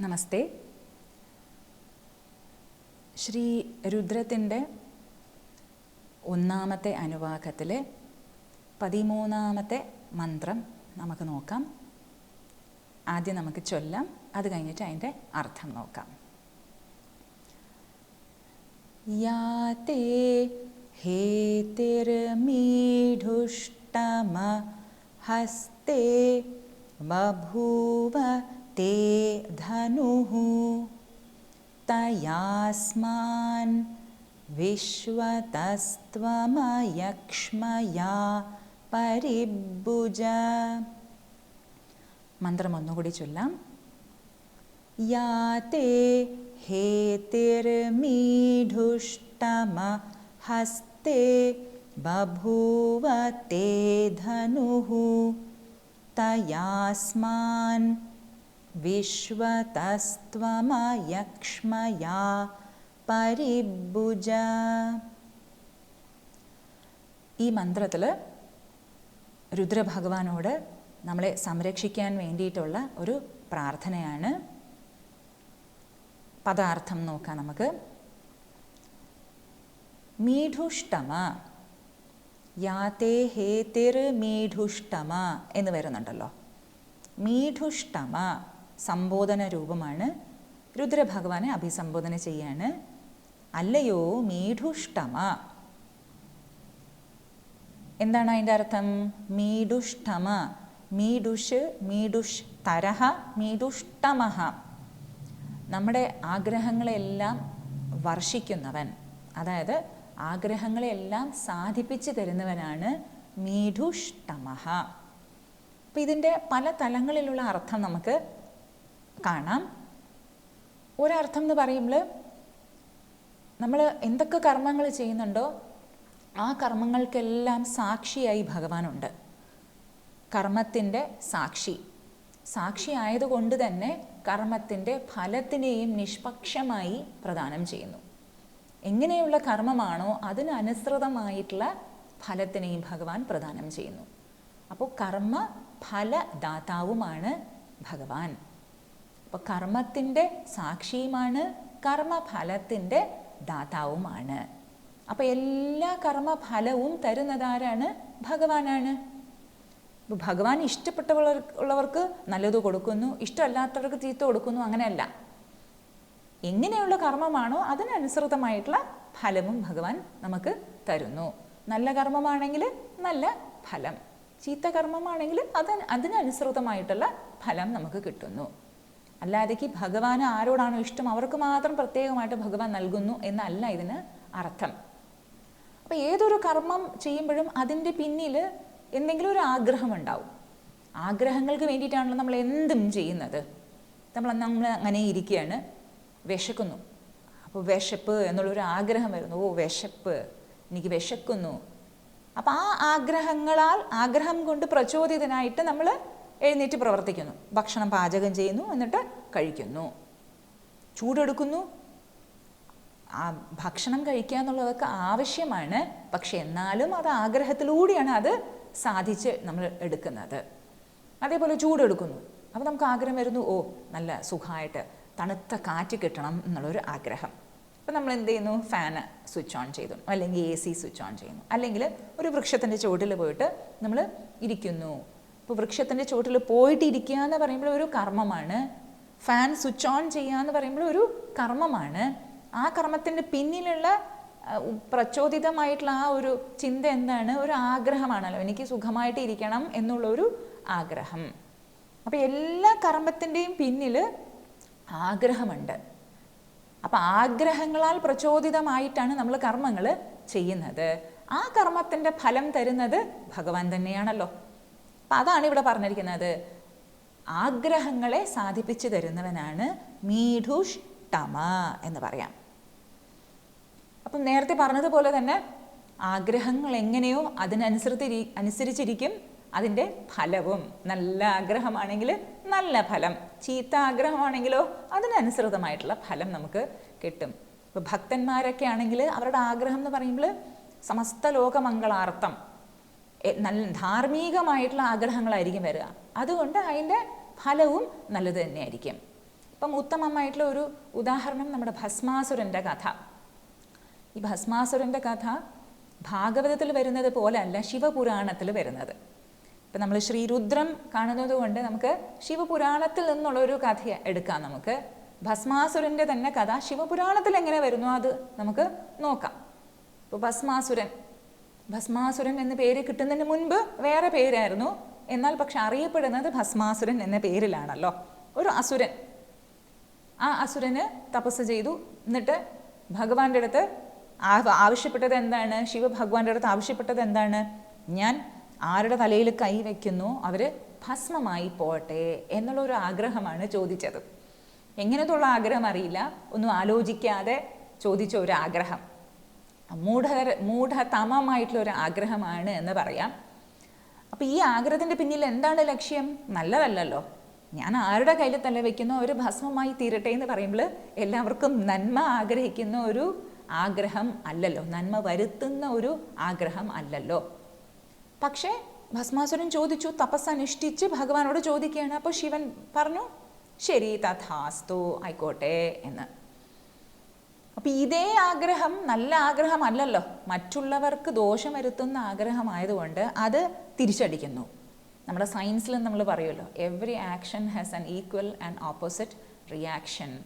നമസ്തേ. ശ്രീ രുദ്രത്തിന്റെ ഒന്നാമത്തെ അനുവാകത്തിലെ പതിമൂന്നാമത്തെ മന്ത്രം നമുക്ക് നോക്കാം. ആദ്യം നമുക്ക് ചൊല്ലാം അത് കഴിഞ്ഞിട്ട് അതിന്റെ അർത്ഥം നോക്കാം. യാതേ ഹേതിർമീഢുഷ്ടമ ഹസ്തേ ബഭൂവ ते धनुः तयास्मान् വിശ്വതസ്ത്വമയക്ഷ്മയാ പരിഭുജ മന്ത്രം ഒന്നുകൂടി ചൊല്ലാം യാതേ ഹേതിർമീഢുഷ്ടമ ഹസ്തേ ബഭൂവ തേ ധനുഃ തയാസ്മാൻ വിശ്വതസ്ത്വമയക്ഷ്മയാ പരിഭുജ. ഈ മന്ത്രത്തിൽ രുദ്രഭഗവാനോട് നമ്മളെ സംരക്ഷിക്കാൻ വേണ്ടിയിട്ടുള്ള ഒരു പ്രാർത്ഥനയാണ്. പദാർത്ഥം നോക്കാം നമുക്ക്. മീഠുഷ്ടമ യാതേ ഹേതിർ മീഠുഷ്ടമ എന്ന് വരുന്നുണ്ടല്ലോ. മീഠുഷ്ടമ സംബോധന രൂപമാണ്. രുദ്രഭഗവാനെ അഭിസംബോധന ചെയ്യാണ്. അല്ലയോ മീഠുഷ്ടമ എന്താണ് അതിന്റെ അർത്ഥം? മീഡുഷ്ടമ മീഡുഷ് മീഡുഷ് തരഹ മീഡുഷ്ടമഹ നമ്മുടെ ആഗ്രഹങ്ങളെല്ലാം വർഷിക്കുന്നവൻ അതായത് ആഗ്രഹങ്ങളെല്ലാം സാധിപ്പിച്ചു തരുന്നവനാണ് മീഡുഷ്ടമഹ അപ്പം ഇതിന്റെ പല തലങ്ങളിലുള്ള അർത്ഥം നമുക്ക് കാണാം. ഒരർത്ഥം എന്ന് പറയുമ്പോൾ നമ്മൾ എന്തൊക്കെ കർമ്മങ്ങൾ ചെയ്യുന്നുണ്ടോ ആ കർമ്മങ്ങൾക്കെല്ലാം സാക്ഷിയായി ഭഗവാനുണ്ട്. കർമ്മത്തിന്റെ സാക്ഷി. സാക്ഷി ആയതുകൊണ്ട് തന്നെ കർമ്മത്തിന്റെ ഫലത്തിനെയും നിഷ്പക്ഷമായി പ്രദാനം ചെയ്യുന്നു. എങ്ങനെയുള്ള കർമ്മമാണോ അതിനനുസൃതമായിട്ടുള്ള ഫലത്തിനെയും ഭഗവാൻ പ്രദാനം ചെയ്യുന്നു. അപ്പോൾ കർമ്മ ഫലദാതാവുമാണ് ഭഗവാൻ. അപ്പോൾ കർമ്മത്തിന്റെ സാക്ഷിയുമാണ് കർമ്മഫലത്തിന്റെ ദാതാവുമാണ്. അപ്പോൾ എല്ലാ കർമ്മഫലവും തരുന്നതാരാണ്? ഭഗവാനാണ്. ഭഗവാൻ ഇഷ്ടപ്പെട്ടവർ ഉള്ളവർക്ക് നല്ലത് കൊടുക്കുന്നു ഇഷ്ടമല്ലാത്തവർക്ക് ചീത്ത കൊടുക്കുന്നു അങ്ങനെയല്ല. എങ്ങനെയുള്ള കർമ്മമാണോ അതിനനുസൃതമായിട്ടുള്ള ഫലവും ഭഗവാൻ നമുക്ക് തരുന്നു. നല്ല കർമ്മമാണെങ്കിൽ നല്ല ഫലം ചീത്ത കർമ്മമാണെങ്കിൽ അത് അതിനനുസൃതമായിട്ടുള്ള ഫലം നമുക്ക് കിട്ടുന്നു. അല്ലാതേക്ക് ഭഗവാന് ആരോടാണോ ഇഷ്ടം അവർക്ക് മാത്രം പ്രത്യേകമായിട്ട് ഭഗവാൻ നൽകുന്നു എന്നല്ല ഇതിന് അർത്ഥം. അപ്പോൾ ഏതൊരു കർമ്മം ചെയ്യുമ്പോഴും അതിന്റെ പിന്നിൽ എന്തെങ്കിലും ഒരു ആഗ്രഹം ഉണ്ടാവും ആഗ്രഹങ്ങൾക്ക് വേണ്ടിയിട്ടാണല്ലോ നമ്മൾ എന്തും ചെയ്യുന്നത്. നമ്മൾ നമ്മൾ അങ്ങനെ ഇരിക്കുകയാണ് വിശക്കുന്നു. അപ്പോൾ വിശപ്പ് എന്നുള്ളൊരു ആഗ്രഹം വരുന്നു. ഓ വിശപ്പ് എനിക്ക് വിശക്കുന്നു. അപ്പം ആ ആഗ്രഹങ്ങളാൽ ആഗ്രഹം കൊണ്ട് പ്രചോദിതനായിട്ട് നമ്മൾ എഴുന്നേറ്റ് പ്രവർത്തിക്കുന്നു. ഭക്ഷണം പാചകം ചെയ്യുന്നു എന്നിട്ട് കഴിക്കുന്നു. ചൂടെടുക്കുന്നു. ആ ഭക്ഷണം കഴിക്കുക എന്നുള്ളതൊക്കെ ആവശ്യമാണ്. പക്ഷെ എന്നാലും അത് ആഗ്രഹത്തിലൂടെയാണ് അത് സാധിച്ച് നമ്മൾ എടുക്കുന്നത്. അതേപോലെ ചൂടെടുക്കുന്നു. അപ്പോൾ നമുക്ക് ആഗ്രഹം വരുന്നു ഓ നല്ല സുഖമായിട്ട് തണുത്ത കാറ്റ് കിട്ടണം എന്നുള്ളൊരു ആഗ്രഹം. അപ്പോൾ നമ്മൾ എന്ത് ചെയ്യുന്നു? ഫാന് സ്വിച്ച് ഓൺ ചെയ്തു. അല്ലെങ്കിൽ എ സി സ്വിച്ച് ഓൺ ചെയ്യുന്നു. അല്ലെങ്കിൽ ഒരു വൃക്ഷത്തിന്റെ ചുവട്ടിൽ പോയിട്ട് നമ്മൾ ഇരിക്കുന്നു. ഇപ്പോൾ വൃക്ഷത്തിന്റെ ചുവട്ടിൽ പോയിട്ട് ഇരിക്കുക എന്ന് പറയുമ്പോൾ ഒരു കർമ്മമാണ്. ഫാൻ സ്വിച്ച് ഓൺ ചെയ്യുക എന്ന് പറയുമ്പോൾ ഒരു കർമ്മമാണ്. ആ കർമ്മത്തിന്റെ പിന്നിലുള്ള പ്രചോദിതമായിട്ടുള്ള ആ ഒരു ചിന്ത എന്താണ്? ഒരു ആഗ്രഹമാണല്ലോ. എനിക്ക് സുഖമായിട്ട് ഇരിക്കണം എന്നുള്ളൊരു ആഗ്രഹം. അപ്പോൾ എല്ലാ കർമ്മത്തിന്റെയും പിന്നിൽ ആഗ്രഹമുണ്ട്. അപ്പം ആഗ്രഹങ്ങളാൽ പ്രചോദിതമായിട്ടാണ് നമ്മൾ കർമ്മങ്ങൾ ചെയ്യുന്നത്. ആ കർമ്മത്തിന്റെ ഫലം തരുന്നത് ഭഗവാൻ തന്നെയാണല്ലോ. അപ്പം അതാണ് ഇവിടെ പറഞ്ഞിരിക്കുന്നത്. ആഗ്രഹങ്ങളെ സാധിപ്പിച്ചു തരുന്നവനാണ് മീഠുഷ്ടമ എന്ന് പറയാം. അപ്പം നേരത്തെ പറഞ്ഞതുപോലെ തന്നെ ആഗ്രഹങ്ങൾ എങ്ങനെയോ അതിനനുസരിച്ച് അനുസരിച്ചിരിക്കും അതിന്റെ ഫലവും. നല്ല ആഗ്രഹമാണെങ്കിൽ നല്ല ഫലം. ചീത്ത ആഗ്രഹമാണെങ്കിലോ അതിനനുസൃതമായിട്ടുള്ള ഫലം നമുക്ക് കിട്ടും. ഇപ്പോൾ ഭക്തന്മാരൊക്കെ ആണെങ്കിൽ അവരുടെ ആഗ്രഹം എന്ന് പറയുമ്പോൾ സമസ്ത ലോകമംഗളാർത്ഥം. നല്ല ധാർമ്മികമായിട്ടുള്ള ആഗ്രഹങ്ങളായിരിക്കും വരിക. അതുകൊണ്ട് അതിന്റെ ഫലവും നല്ലത് തന്നെയായിരിക്കും. ഇപ്പം ഉത്തമമായിട്ടുള്ള ഒരു ഉദാഹരണം നമ്മുടെ ഭസ്മാസുരന്റെ കഥ. ഈ ഭസ്മാസുരന്റെ കഥ ഭാഗവതത്തിൽ വരുന്നത് പോലെയല്ല ശിവപുരാണത്തിൽ വരുന്നത്. ഇപ്പം നമ്മൾ ശ്രീരുദ്രം കാണുന്നത് കൊണ്ട് നമുക്ക് ശിവപുരാണത്തിൽ നിന്നുള്ള ഒരു കഥ എടുക്കാം നമുക്ക്. ഭസ്മാസുരന്റെ തന്നെ കഥ ശിവപുരാണത്തിൽ എങ്ങനെ വരുന്നു അത് നമുക്ക് നോക്കാം. ഇപ്പോൾ ഭസ്മാസുരൻ ഭസ്മാസുരൻ എന്ന പേര് കിട്ടുന്നതിന് മുൻപ് വേറെ പേരായിരുന്നു. എന്നാൽ പക്ഷെ അറിയപ്പെടുന്നത് ഭസ്മാസുരൻ എന്ന പേരിലാണല്ലോ. ഒരു അസുരൻ. ആ അസുരന് തപസ് ചെയ്തു. എന്നിട്ട് ഭഗവാന്റെ അടുത്ത് ആവശ്യപ്പെട്ടത് എന്താണ്? ശിവഭഗവാന്റെ അടുത്ത് ആവശ്യപ്പെട്ടത് എന്താണ്? ഞാൻ ആരുടെ തലയിൽ കൈ വയ്ക്കുന്നു അവർ ഭസ്മമായി പോട്ടെ എന്നുള്ള ഒരു ആഗ്രഹമാണ് ചോദിച്ചത്. എങ്ങനത്തുള്ള ആഗ്രഹം അറിയില്ല. ഒന്നും ആലോചിക്കാതെ ചോദിച്ച ഒരു ആഗ്രഹം. മൂഢതര മൂഢതമമായിട്ടുള്ള ഒരു ആഗ്രഹമാണ് എന്ന് പറയാം. അപ്പോൾ ഈ ആഗ്രഹത്തിന്റെ പിന്നിൽ എന്താണ് ലക്ഷ്യം? നല്ലതല്ലല്ലോ. ഞാൻ ആരുടെ കയ്യിൽ തല വെക്കുന്ന ഒരു ഭസ്മമായി തീരട്ടെ എന്ന് പറയുമ്പോൾ എല്ലാവർക്കും നന്മ ആഗ്രഹിക്കുന്ന ഒരു ആഗ്രഹം അല്ലല്ലോ. നന്മ വരുത്തുന്ന ഒരു ആഗ്രഹം അല്ലല്ലോ. പക്ഷേ ഭസ്മാസുരൻ ചോദിച്ചു തപസ് അനുഷ്ഠിച്ച് ഭഗവാനോട് ചോദിക്കുകയാണ്. അപ്പോൾ ശിവൻ പറഞ്ഞു ശരി തഥാസ്തു ആയിക്കോട്ടെ എന്ന്. അപ്പൊ ഇതേ ആഗ്രഹം നല്ല ആഗ്രഹമല്ലല്ലോ. മറ്റുള്ളവർക്ക് ദോഷം വരുത്തുന്ന ആഗ്രഹമായതുകൊണ്ട് അത് തിരിച്ചടിക്കുന്നു. നമ്മുടെ സയൻസിൽ നമ്മൾ പറയുമല്ലോ every action has an equal and opposite reaction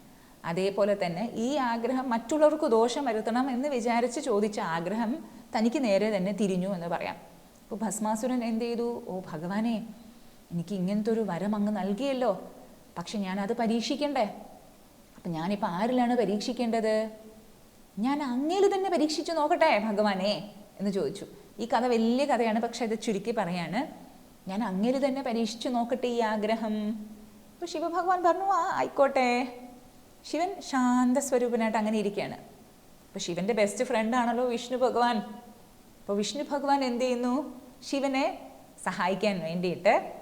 അതേപോലെ തന്നെ ഈ ആഗ്രഹം മറ്റുള്ളവർക്ക് ദോഷം വരുത്തണം എന്ന് വിചാരിച്ച് ചോദിച്ച ആഗ്രഹം തനിക്ക് നേരെ തന്നെ തിരിഞ്ഞു എന്ന് പറയാം. അപ്പോൾ ഭസ്മാസുരൻ എന്ത് ചെയ്തു? ഓ ഭഗവാനെ എനിക്ക് ഇങ്ങനത്തെ ഒരു വരം അങ്ങ് നൽകിയല്ലോ. പക്ഷെ ഞാനത് പരീക്ഷിക്കണ്ടേ? അപ്പം ഞാനിപ്പോൾ ആരിലാണ് പരീക്ഷിക്കേണ്ടത്? ഞാൻ അങ്ങയിൽ തന്നെ പരീക്ഷിച്ചു നോക്കട്ടെ ഭഗവാനെ എന്ന് ചോദിച്ചു. ഈ കഥ വലിയ കഥയാണ് പക്ഷെ അത് ചുരുക്കി പറയാണ്. ഞാൻ അങ്ങയിൽ തന്നെ പരീക്ഷിച്ചു നോക്കട്ടെ ഈ ആഗ്രഹം. അപ്പോൾ ശിവഭഗവാൻ പറഞ്ഞു ആ ആയിക്കോട്ടെ. ശിവൻ ശാന്തസ്വരൂപനായിട്ട് അങ്ങനെ ഇരിക്കുകയാണ്. അപ്പോൾ ശിവന്റെ ബെസ്റ്റ് ഫ്രണ്ട് ആണല്ലോ വിഷ്ണു ഭഗവാൻ. അപ്പോൾ വിഷ്ണു ഭഗവാൻ എന്ത് ചെയ്യുന്നു? ശിവനെ സഹായിക്കാൻ വേണ്ടിയിട്ട്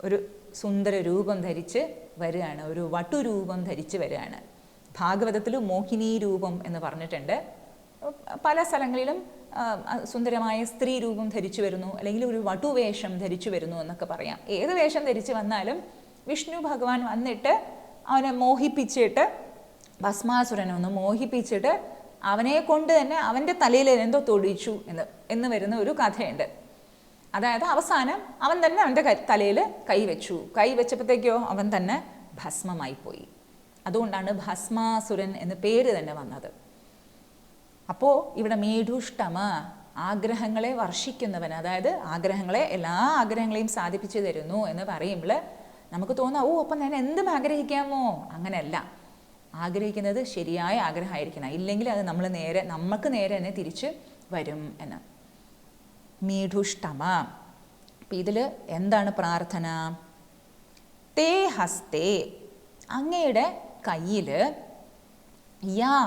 ഒരു സുന്ദര രൂപം ധരിച്ച് വരികയാണ്. ഒരു വട്ടുരൂപം ധരിച്ച് വരികയാണ്. ഭാഗവതത്തിൽ മോഹിനി രൂപം എന്ന് പറഞ്ഞിട്ടുണ്ട്. പല സ്ഥലങ്ങളിലും സുന്ദരമായ സ്ത്രീ രൂപം ധരിച്ചു വരുന്നു അല്ലെങ്കിൽ ഒരു വടുവേഷം ധരിച്ചു വരുന്നു എന്നൊക്കെ പറയാം. ഏത് വേഷം ധരിച്ചു വന്നാലും വിഷ്ണു ഭഗവാൻ വന്നിട്ട് അവനെ മോഹിപ്പിച്ചിട്ട് ഭസ്മാസുരനെ ഒന്ന് മോഹിപ്പിച്ചിട്ട് അവനെ കൊണ്ട് തന്നെ അവന്റെ തലയിൽ എന്തോ തൊടിച്ചു എന്ന് എന്ന് വരുന്ന ഒരു കഥയുണ്ട്. അതായത് അവസാനം അവൻ തന്നെ അവന്റെ തലയിൽ കൈവച്ചു. കൈവച്ചപ്പോഴത്തേക്കോ അവൻ തന്നെ ഭസ്മമായി പോയി. അതുകൊണ്ടാണ് ഭസ്മാസുരൻ എന്ന പേര് തന്നെ വന്നത്. അപ്പോൾ ഇവിടെ മേഢുഷ്ടമ ആഗ്രഹങ്ങളെ വർഷിക്കുന്നവൻ അതായത് ആഗ്രഹങ്ങളെ എല്ലാ ആഗ്രഹങ്ങളെയും സാധിപ്പിച്ചു തരുന്നു എന്ന് പറയുമ്പോൾ നമുക്ക് തോന്നാം ഓ അപ്പം ഞാൻ എന്തും ആഗ്രഹിക്കാമോ? അങ്ങനെയല്ല. ആഗ്രഹിക്കുന്നത് ശരിയായ ആഗ്രഹമായിരിക്കണം. ഇല്ലെങ്കിൽ അത് നമ്മൾ നേരെ നമുക്ക് നേരെ തന്നെ തിരിച്ച് വരും എന്ന്. മീഠുഷ്ടമ അപ്പം ഇതിൽ എന്താണ് പ്രാർത്ഥന? തേ ഹസ്തേ. അങ്ങയുടെ കയ്യിൽ യാ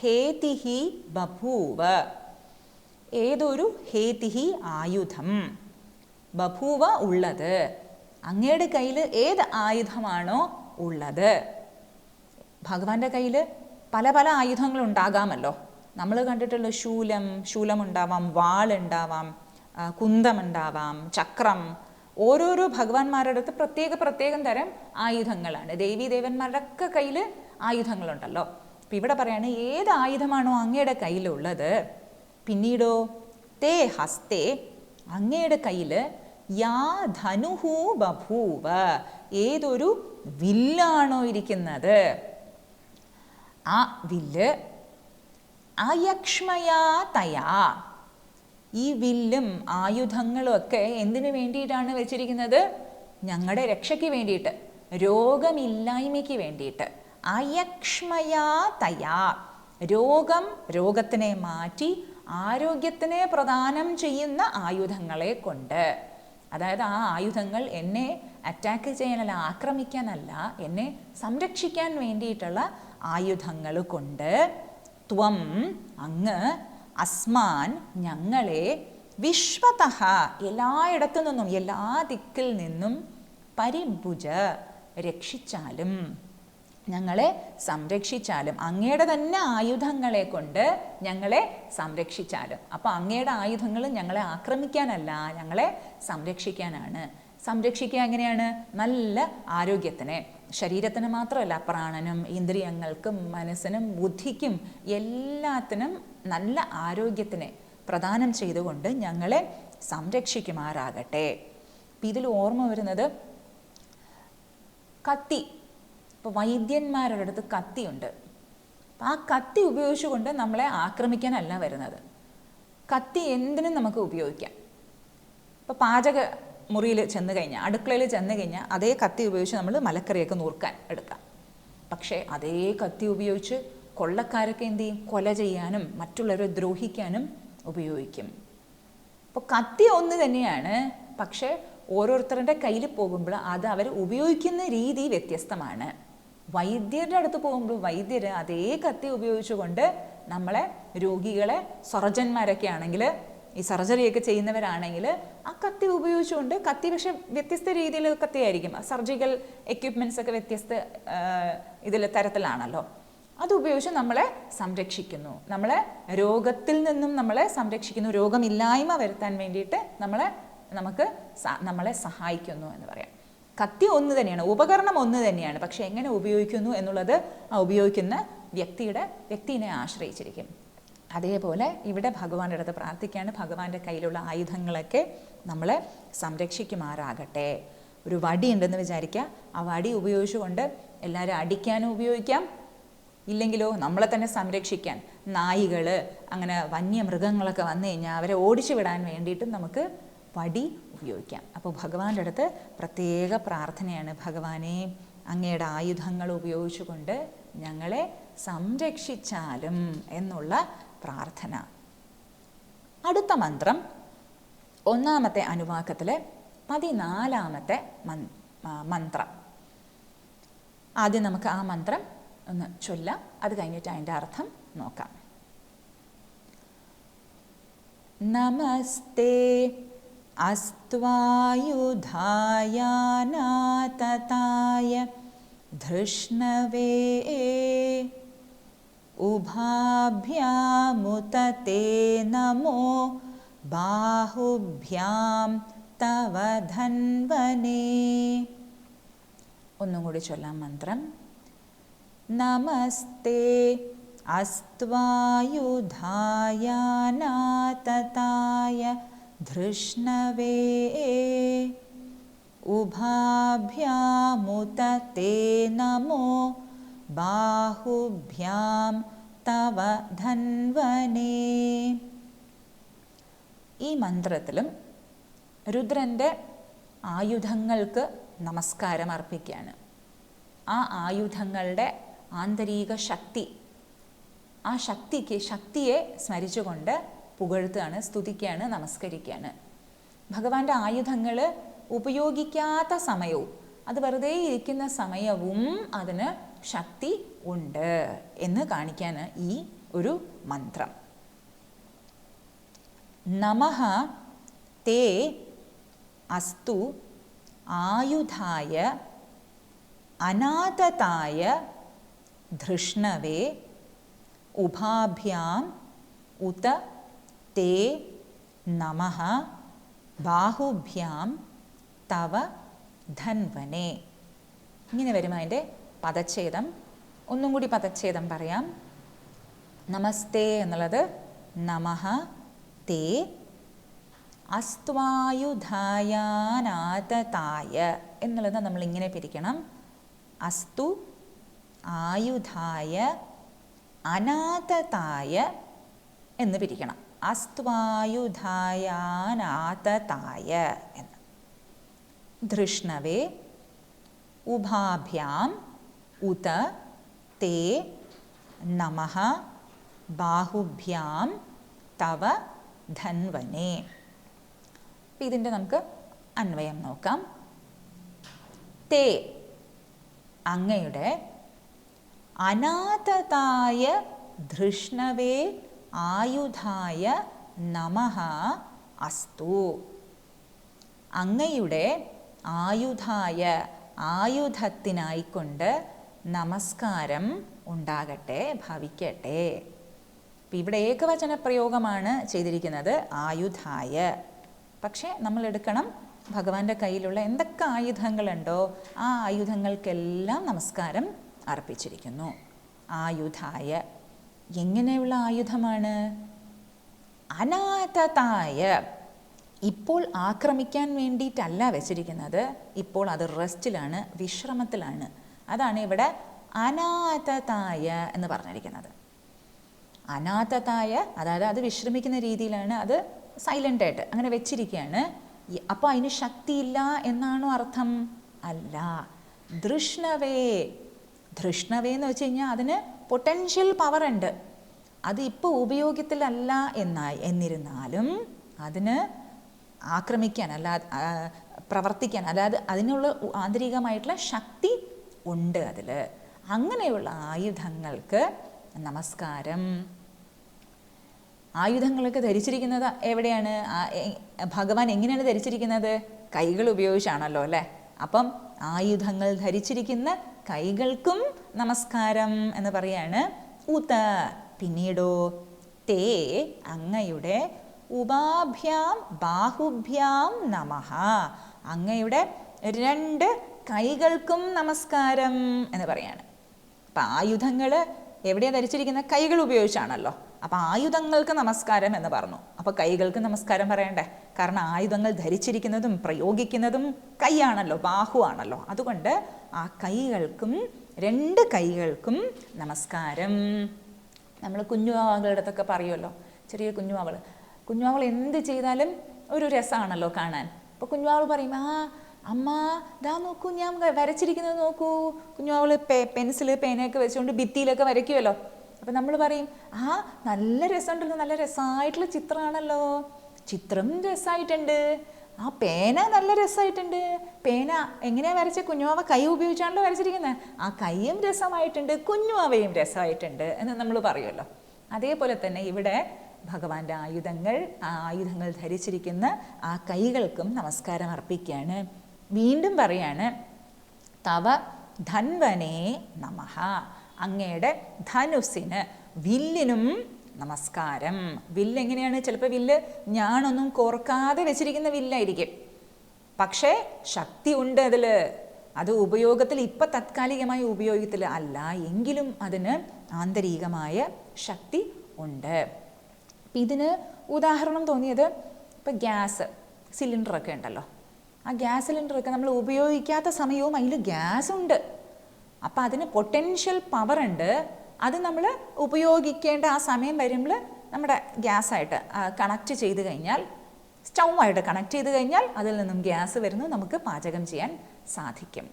ഹേതിഹി ബഭൂവ. ഏതൊരു ഹേതിഹി ആയുധം. ബഭൂവ ഉള്ളത്. അങ്ങയുടെ കയ്യിൽ ഏത് ആയുധമാണോ ഉള്ളത്? ഭഗവാന്റെ കയ്യിൽ പല പല ആയുധങ്ങൾ ആയുധങ്ങളുണ്ടാകാമല്ലോ നമ്മൾ കണ്ടിട്ടുള്ള ശൂലം ശൂലമുണ്ടാവാം വാളുണ്ടാവാം ആ, കുന്തമുണ്ടാവാം ചക്രം ഓരോരോ ഭഗവാന്മാരുടെ അടുത്ത് പ്രത്യേക പ്രത്യേകം തരം ആയുധങ്ങളാണ്. ദേവീ ദേവന്മാരുടെ ഒക്കെ കയ്യിൽ ആയുധങ്ങളുണ്ടല്ലോ. അപ്പം ഇവിടെ പറയാണ് ഏത് ആയുധമാണോ അങ്ങയുടെ കയ്യിലുള്ളത്? പിന്നീടോ തേ ഹസ്തേ അങ്ങയുടെ കയ്യിൽ യാ ധനുഹു ബഭൂവ ഏതൊരു വില്ലാണോ ഇരിക്കുന്നത്? ആ വില്ല് അയക്ഷ്മയാ തയാ. ഈ വില്ലും ആയുധങ്ങളും ഒക്കെ എന്തിനു വേണ്ടിയിട്ടാണ് വെച്ചിരിക്കുന്നത്? ഞങ്ങളുടെ രക്ഷയ്ക്ക് വേണ്ടിയിട്ട് രോഗമില്ലായ്മയ്ക്ക് വേണ്ടിയിട്ട്. അയക്ഷ്മയാ തയാ. രോഗം രോഗത്തിനെ മാറ്റി ആരോഗ്യത്തിനെ പ്രദാനം ചെയ്യുന്ന ആയുധങ്ങളെ കൊണ്ട്. അതായത് ആ ആയുധങ്ങൾ എന്നെ അറ്റാക്ക് ചെയ്യാനല്ല ആക്രമിക്കാനല്ല എന്നെ സംരക്ഷിക്കാൻ വേണ്ടിയിട്ടുള്ള ആയുധങ്ങൾ കൊണ്ട്. ത്വം അങ്ങ് അസ്മാൻ ഞങ്ങളെ വിശ്വതഹ എല്ലായിടത്തു നിന്നും എല്ലാ ദിക്കിൽ നിന്നും പരിഭുജ രക്ഷിച്ചാലും ഞങ്ങളെ സംരക്ഷിച്ചാലും അങ്ങയുടെ തന്നെ ആയുധങ്ങളെ കൊണ്ട് ഞങ്ങളെ സംരക്ഷിച്ചാലും. അപ്പോൾ അങ്ങയുടെ ആയുധങ്ങൾ ഞങ്ങളെ ആക്രമിക്കാനല്ല ഞങ്ങളെ സംരക്ഷിക്കാനാണ്. സംരക്ഷിക്കുക എങ്ങനെയാണ്? നല്ല ആരോഗ്യത്തിനെ. ശരീരത്തിന് മാത്രമല്ല പ്രാണനും ഇന്ദ്രിയങ്ങൾക്കും മനസ്സിനും ബുദ്ധിക്കും എല്ലാത്തിനും നല്ല ആരോഗ്യത്തിനെ പ്രദാനം ചെയ്തുകൊണ്ട് ഞങ്ങളെ സംരക്ഷിക്കുമാറാകട്ടെ. അപ്പം ഇതിൽ ഓർമ്മ വരുന്നത് കത്തി. ഇപ്പോൾ വൈദ്യന്മാരുടെ അടുത്ത് കത്തിയുണ്ട്. ആ കത്തി ഉപയോഗിച്ചുകൊണ്ട് നമ്മളെ ആക്രമിക്കാനല്ല വരുന്നത്. കത്തി എന്തിനും നമുക്ക് ഉപയോഗിക്കാം. ഇപ്പോൾ പാചക മുറിയിൽ ചെന്ന് കഴിഞ്ഞാൽ അടുക്കളയിൽ ചെന്ന് കഴിഞ്ഞാൽ അതേ കത്തി ഉപയോഗിച്ച് നമ്മൾ മലക്കറിയൊക്കെ നൂർക്കാൻ എടുക്കാം. പക്ഷേ അതേ കത്തി ഉപയോഗിച്ച് കൊള്ളക്കാരൊക്കെ എന്ത് ചെയ്യും? കൊല ചെയ്യാനും മറ്റുള്ളവരെ ദ്രോഹിക്കാനും ഉപയോഗിക്കും. അപ്പോൾ കത്തി ഒന്ന് തന്നെയാണ് പക്ഷേ ഓരോരുത്തരുടെ കയ്യിൽ പോകുമ്പോൾ അത് അവർ ഉപയോഗിക്കുന്ന രീതി വ്യത്യസ്തമാണ്. വൈദ്യരുടെ അടുത്ത് പോകുമ്പോൾ വൈദ്യർ അതേ കത്തി ഉപയോഗിച്ചുകൊണ്ട് നമ്മളെ രോഗികളെ സർജന്മാരൊക്കെ ആണെങ്കിൽ ഈ സർജറിയൊക്കെ ചെയ്യുന്നവരാണെങ്കിൽ ആ കത്തി ഉപയോഗിച്ചുകൊണ്ട് കത്തി പക്ഷെ വ്യത്യസ്ത രീതിയിൽ കത്തിയായിരിക്കും. സർജിക്കൽ എക്യുപ്മെന്റ്സ് ഒക്കെ വ്യത്യസ്ത ഇതിൽ തരത്തിലാണല്ലോ. അതുപയോഗിച്ച് നമ്മളെ സംരക്ഷിക്കുന്നു. നമ്മളെ രോഗത്തിൽ നിന്നും നമ്മളെ സംരക്ഷിക്കുന്നു. രോഗമില്ലായ്മ വരുത്താൻ വേണ്ടിയിട്ട് നമ്മളെ നമുക്ക് നമ്മളെ സഹായിക്കുന്നു എന്ന് പറയാം. കത്തി ഒന്ന് തന്നെയാണ് ഉപകരണം ഒന്ന് തന്നെയാണ്. പക്ഷെ എങ്ങനെ ഉപയോഗിക്കുന്നു എന്നുള്ളത് ആ ഉപയോഗിക്കുന്ന വ്യക്തിയുടെ വ്യക്തിനെ ആശ്രയിച്ചിരിക്കും. അതേപോലെ ഇവിടെ ഭഗവാന്റെ അടുത്ത് പ്രാർത്ഥിക്കുകയാണ്. ഭഗവാന്റെ കയ്യിലുള്ള ആയുധങ്ങളൊക്കെ നമ്മളെ സംരക്ഷിക്കുമാറാകട്ടെ. ഒരു വടി ഉണ്ടെന്ന് വിചാരിക്കുക. ആ വടി ഉപയോഗിച്ചുകൊണ്ട് എല്ലാവരും അടിക്കാനും ഉപയോഗിക്കാം. ഇല്ലെങ്കിലോ നമ്മളെ തന്നെ സംരക്ഷിക്കാൻ നായികൾ അങ്ങനെ വന്യമൃഗങ്ങളൊക്കെ വന്നു കഴിഞ്ഞാൽ അവരെ ഓടിച്ചു വിടാൻ വേണ്ടിയിട്ടും നമുക്ക് വടി ഉപയോഗിക്കാം. അപ്പോൾ ഭഗവാന്റെ അടുത്ത് പ്രത്യേക പ്രാർത്ഥനയാണ്. ഭഗവാനെ അങ്ങയുടെ ആയുധങ്ങൾ ഉപയോഗിച്ചുകൊണ്ട് ഞങ്ങളെ സംരക്ഷിച്ചാലും എന്നുള്ള പ്രാർത്ഥന. അടുത്ത മന്ത്രം ഒന്നാമത്തെ അനുവാക്കത്തിലെ പതിനാലാമത്തെ മന്ത്രം. ആദ്യം നമുക്ക് ആ മന്ത്രം ഒന്ന് ചൊല്ലാം അത് കഴിഞ്ഞിട്ട് അതിന്റെ അർത്ഥം നോക്കാം. നമസ്തേ അസ്ത്വായുധായാനാതതായ ധൃഷ്ണവേ. ഉഭാഭ്യാമുത തേ നമോ ബാഹുഭ്യാം തവ ധന്വനേ ഒന്നും കൂടി ചൊല്ലാം മന്ത്രം നമസ്തേ അസ്ത്വായുധായാനാതതായ ധൃഷ്ണവേ ഉഭാഭ്യാമുത തേ നമോ ബാഹുഭ്യാം തവ ധന്വനേ ഈ മന്ത്രത്തിലും രുദ്രന്റെ ആയുധങ്ങൾക്ക് നമസ്കാരം അർപ്പിക്കുകയാണ്. ആ ആയുധങ്ങളുടെ ആന്തരിക ശക്തി ആ ശക്തിക്ക് ശക്തിയെ സ്മരിച്ചുകൊണ്ട് പുകഴ്ത്തുകയാണ് സ്തുതിക്കുകയാണ് നമസ്കരിക്കുകയാണ്. ഭഗവാന്റെ ആയുധങ്ങൾ ഉപയോഗിക്കാത്ത സമയവും അത് വെറുതെ ഇരിക്കുന്ന സമയവും അതിന് ശക്തി ഉണ്ട് എന്ന് കാണിക്കാൻ ഈ ഒരു മന്ത്രം. നമഃ തേ അസ്തു ആയുധായ അനാഥതായ ധൃഷ്ണവേ ഉഭാഭ്യാം ഉത തേ നമഃ ബാഹുഭ്യാം തവ ധന്വനെ ഇങ്ങനെ വരുമ്പോൾ അതിന്റെ പദച്ഛേദം. ഒന്നും കൂടി പദച്ഛേദം പറയാം. നമസ്തേ എന്നുള്ളത് നമഹ തേ. അസ്ത്വായുധായാനാതതായ എന്നുള്ളത് നമ്മൾ ഇങ്ങനെ പിരിക്കണം. അസ്തു ആയുധായ അനാഥതായ എന്ന് പിരിക്കണം. അസ്ത്വായുധായാനാഥതായ എന്ന്. ധൃഷ്ണവേ ഉഭാഭ്യാം ഉത തേ നമ ബാഹുഭ്യാം തവ അപ്പം ഇതിന്റെ നമുക്ക് അന്വയം നോക്കാം. തേ അങ്ങയുടെ അനാഥതായ ധൃഷ്ണവേ ആയുധായ നമഃ അസ്തു. അങ്ങയുടെ ആയുധായ ആയുധത്തിനായിക്കൊണ്ട് നമസ്കാരം ഉണ്ടാകട്ടെ ഭവിക്കട്ടെ. ഇപ്പം ഇവിടെ ഏകവചന പ്രയോഗമാണ് ചെയ്തിരിക്കുന്നത് ആയുധായ. പക്ഷേ നമ്മൾ എടുക്കണം ഭഗവാന്റെ കയ്യിലുള്ള എന്തൊക്കെ ആയുധങ്ങളുണ്ടോ ആ ആയുധങ്ങൾക്കെല്ലാം നമസ്കാരം അർപ്പിച്ചിരിക്കുന്നു. ആയുധായ. എങ്ങനെയുള്ള ആയുധമാണ്? അനാഥതായ. ഇപ്പോൾ ആക്രമിക്കാൻ വേണ്ടിയിട്ടല്ല വെച്ചിരിക്കുന്നത്. ഇപ്പോൾ അത് റെസ്റ്റിലാണ് വിശ്രമത്തിലാണ്. അതാണ് ഇവിടെ അനാഥതായ എന്ന് പറഞ്ഞിരിക്കുന്നത്. അനാഥതായ അതായത് അത് വിശ്രമിക്കുന്ന രീതിയിലാണ് അത് സൈലന്റ് ആയിട്ട് അങ്ങനെ വെച്ചിരിക്കുകയാണ്. അപ്പോൾ അതിന് ശക്തിയില്ല എന്നാണോ അർത്ഥം? അല്ല. ധൃഷ്ണവേ ധൃഷ്ണവേ എന്ന് വെച്ച് കഴിഞ്ഞാൽ അതിന് പൊട്ടൻഷ്യൽ പവർ ഉണ്ട്. അത് ഇപ്പോൾ ഉപയോഗത്തിലല്ല എന്നായി. എന്നിരുന്നാലും അതിന് ആക്രമിക്കാൻ അല്ല പ്രവർത്തിക്കാൻ അല്ലാതെ അതിനുള്ള ആന്തരികമായിട്ടുള്ള ശക്തി ഉണ്ട് അതിൽ അങ്ങനെയുള്ള ആയുധങ്ങൾക്ക് നമസ്കാരം. ആയുധങ്ങളൊക്കെ ധരിച്ചിരിക്കുന്നത് എവിടെയാണ്? ഭഗവാൻ എങ്ങനെയാണ് ധരിച്ചിരിക്കുന്നത്? കൈകൾ ഉപയോഗിച്ചാണല്ലോ അല്ലേ? അപ്പം ആയുധങ്ങൾ ധരിച്ചിരിക്കുന്ന കൈകൾക്കും നമസ്കാരം എന്ന് പറയാണ്. ഊത്ത പിന്നീടോ തേ അങ്ങയുടെ ഉപാഭ്യാം ബാഹുഭ്യാം നമഹ. അങ്ങയുടെ രണ്ട് കൈകൾക്കും നമസ്കാരം എന്ന് പറയാണ്. അപ്പം ആയുധങ്ങൾ എവിടെയാണ് ധരിച്ചിരിക്കുന്നത് കൈകൾ ഉപയോഗിച്ചാണല്ലോ. അപ്പം ആയുധങ്ങൾക്ക് നമസ്കാരം എന്ന് പറഞ്ഞു. അപ്പോൾ കൈകൾക്ക് നമസ്കാരം പറയണ്ടേ? കാരണം ആയുധങ്ങൾ ധരിച്ചിരിക്കുന്നതും പ്രയോഗിക്കുന്നതും കൈയാണല്ലോ ബാഹുവാണല്ലോ. അതുകൊണ്ട് ആ കൈകൾക്കും രണ്ട് കൈകൾക്കും നമസ്കാരം. നമ്മൾ കുഞ്ഞുവാവകളുടെ അടുത്തൊക്കെ പറയുമല്ലോ ചെറിയ കുഞ്ഞുവാവൾ കുഞ്ഞുവാവൾ എന്ത് ചെയ്താലും ഒരു രസമാണല്ലോ കാണാൻ. അപ്പോൾ കുഞ്ഞുവാവൾ പറയും ആ അമ്മ ദാ നോക്കൂ ഞാൻ വരച്ചിരിക്കുന്നത് നോക്കൂ. കുഞ്ഞുവാവൾ പെ പെൻസിൽ പേനയൊക്കെ വെച്ചുകൊണ്ട് ഭിത്തിയിലൊക്കെ വരയ്ക്കുമല്ലോ അപ്പം നമ്മൾ പറയും ആ നല്ല രസമുണ്ടല്ലോ നല്ല രസമായിട്ടുള്ള ചിത്രമാണല്ലോ. ചിത്രം രസമായിട്ടുണ്ട് ആ പേന നല്ല രസമായിട്ടുണ്ട് പേന എങ്ങനെയാ വരച്ച? കുഞ്ഞുവാവ കൈ ഉപയോഗിച്ചാണല്ലോ വരച്ചിരിക്കുന്നത് ആ കൈയും രസമായിട്ടുണ്ട് കുഞ്ഞുവാവയും രസമായിട്ടുണ്ട് എന്ന് നമ്മൾ പറയുമല്ലോ അതേപോലെ തന്നെ ഇവിടെ ഭഗവാന്റെ ആയുധങ്ങൾ ആ ആയുധങ്ങൾ ധരിച്ചിരിക്കുന്ന ആ കൈകൾക്കും നമസ്കാരം അർപ്പിക്കുകയാണ് വീണ്ടും പറയാണ് തവ ധൻവനേ നമഹ അങ്ങയുടെ ധനുസിന് വില്ലിനും നമസ്കാരം. വില്ല് എങ്ങനെയാണ്? ചിലപ്പോൾ വില്ല് ഞാനൊന്നും കോർക്കാതെ വെച്ചിരിക്കുന്ന വില്ലായിരിക്കും. പക്ഷേ ശക്തി ഉണ്ട് അതിൽ അത് ഉപയോഗത്തിൽ ഇപ്പം താത്കാലികമായി ഉപയോഗത്തിൽ അല്ല എങ്കിലും അതിന് ആന്തരികമായ ശക്തി ഉണ്ട്. അപ്പം ഇതിന് ഉദാഹരണം തോന്നിയത് ഇപ്പം ഗ്യാസ് സിലിണ്ടറൊക്കെ ഉണ്ടല്ലോ. ആ ഗ്യാസ് സിലിണ്ടറൊക്കെ നമ്മൾ ഉപയോഗിക്കാത്ത സമയവും അതിൽ ഗ്യാസ് ഉണ്ട്. അപ്പം അതിന് പൊട്ടൻഷ്യൽ പവർ ഉണ്ട്. അത് നമ്മൾ ഉപയോഗിക്കേണ്ട ആ സമയം വരുമ്പോൾ നമ്മുടെ ഗ്യാസായിട്ട് കണക്ട് ചെയ്ത് കഴിഞ്ഞാൽ സ്റ്റൗവായിട്ട് കണക്ട് ചെയ്ത് കഴിഞ്ഞാൽ അതിൽ നിന്നും ഗ്യാസ് വരുന്നു നമുക്ക് പാചകം ചെയ്യാൻ സാധിക്കും.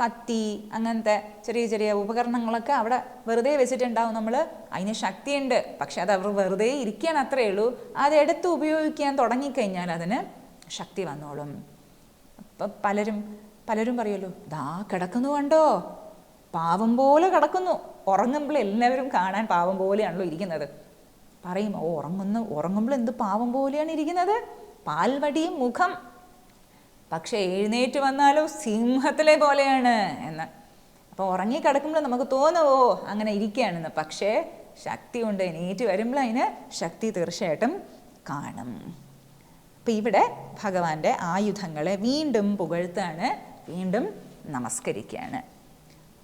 കത്തി അങ്ങനത്തെ ചെറിയ ചെറിയ ഉപകരണങ്ങളൊക്കെ അവിടെ വെറുതെ വെച്ചിട്ടുണ്ടാവും നമ്മൾ അതിന് ശക്തിയുണ്ട്. പക്ഷെ അത് അവർ വെറുതെ ഇരിക്കാൻ അത്രയേ ഉള്ളൂ. അതെടുത്ത് ഉപയോഗിക്കാൻ തുടങ്ങിക്കഴിഞ്ഞാൽ അതിന് ശക്തി വന്നോളും. അപ്പം പലരും പലരും പറയുമല്ലോ ദാ കിടക്കുന്നു കണ്ടോ? പാവം പോലെ കിടക്കുന്നു. ഉറങ്ങുമ്പോൾ എല്ലാവരും കാണാൻ പാവം പോലെയാണല്ലോ ഇരിക്കുന്നത്. പറയും ഓ ഉറങ്ങുന്നു ഉറങ്ങുമ്പോൾ എന്ത് പാവം പോലെയാണ് ഇരിക്കുന്നത്? പാൽവടിയും മുഖം. പക്ഷെ എഴുന്നേറ്റ് വന്നാലോ സിംഹത്തിലെ പോലെയാണ് എന്ന്. അപ്പോൾ ഉറങ്ങി കിടക്കുമ്പോൾ നമുക്ക് തോന്നുമോ അങ്ങനെ ഇരിക്കുകയാണെന്ന്. പക്ഷേ ശക്തി ഉണ്ട് എണീറ്റ് വരുമ്പോൾ അതിന് ശക്തി തീർച്ചയായിട്ടും കാണും. അപ്പം ഇവിടെ ഭഗവാന്റെ ആയുധങ്ങളെ വീണ്ടും പുകഴ്ത്താണ് വീണ്ടും നമസ്കരിക്കുകയാണ്.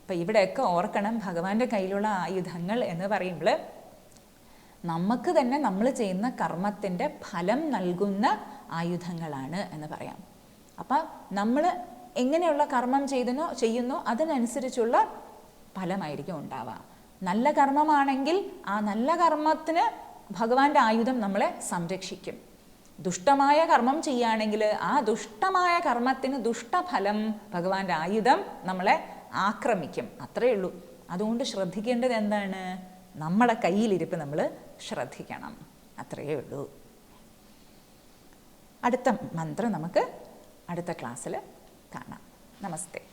അപ്പം ഇവിടെയൊക്കെ ഓർക്കണം ഭഗവാന്റെ കയ്യിലുള്ള ആയുധങ്ങൾ എന്ന് പറയുമ്പോൾ നമുക്ക് തന്നെ നമ്മൾ ചെയ്യുന്ന കർമ്മത്തിന്റെ ഫലം നൽകുന്ന ആയുധങ്ങളാണ് എന്ന് പറയാം. അപ്പം നമ്മൾ എങ്ങനെയുള്ള കർമ്മം ചെയ്തുന്നോ ചെയ്യുന്നോ അതിനനുസരിച്ചുള്ള ഫലമായിരിക്കും ഉണ്ടാവുക. നല്ല കർമ്മമാണെങ്കിൽ ആ നല്ല കർമ്മത്തിന് ഭഗവാന്റെ ആയുധം നമ്മളെ സംരക്ഷിക്കും. ദുഷ്ടമായ കർമ്മം ചെയ്യുകയാണെങ്കിൽ ആ ദുഷ്ടമായ കർമ്മത്തിന് ദുഷ്ടഫലം ഭഗവാന്റെ ആയുധം നമ്മളെ ആക്രമിക്കും. അത്രയേ ഉള്ളൂ. അതുകൊണ്ട് ശ്രദ്ധിക്കേണ്ടത് എന്താണ്? നമ്മുടെ കയ്യിലിരിപ്പ് നമ്മൾ ശ്രദ്ധിക്കണം. അത്രയേ ഉള്ളൂ. അടുത്ത മന്ത്രം നമുക്ക് അടുത്ത ക്ലാസ്സിൽ കാണാം. നമസ്തേ.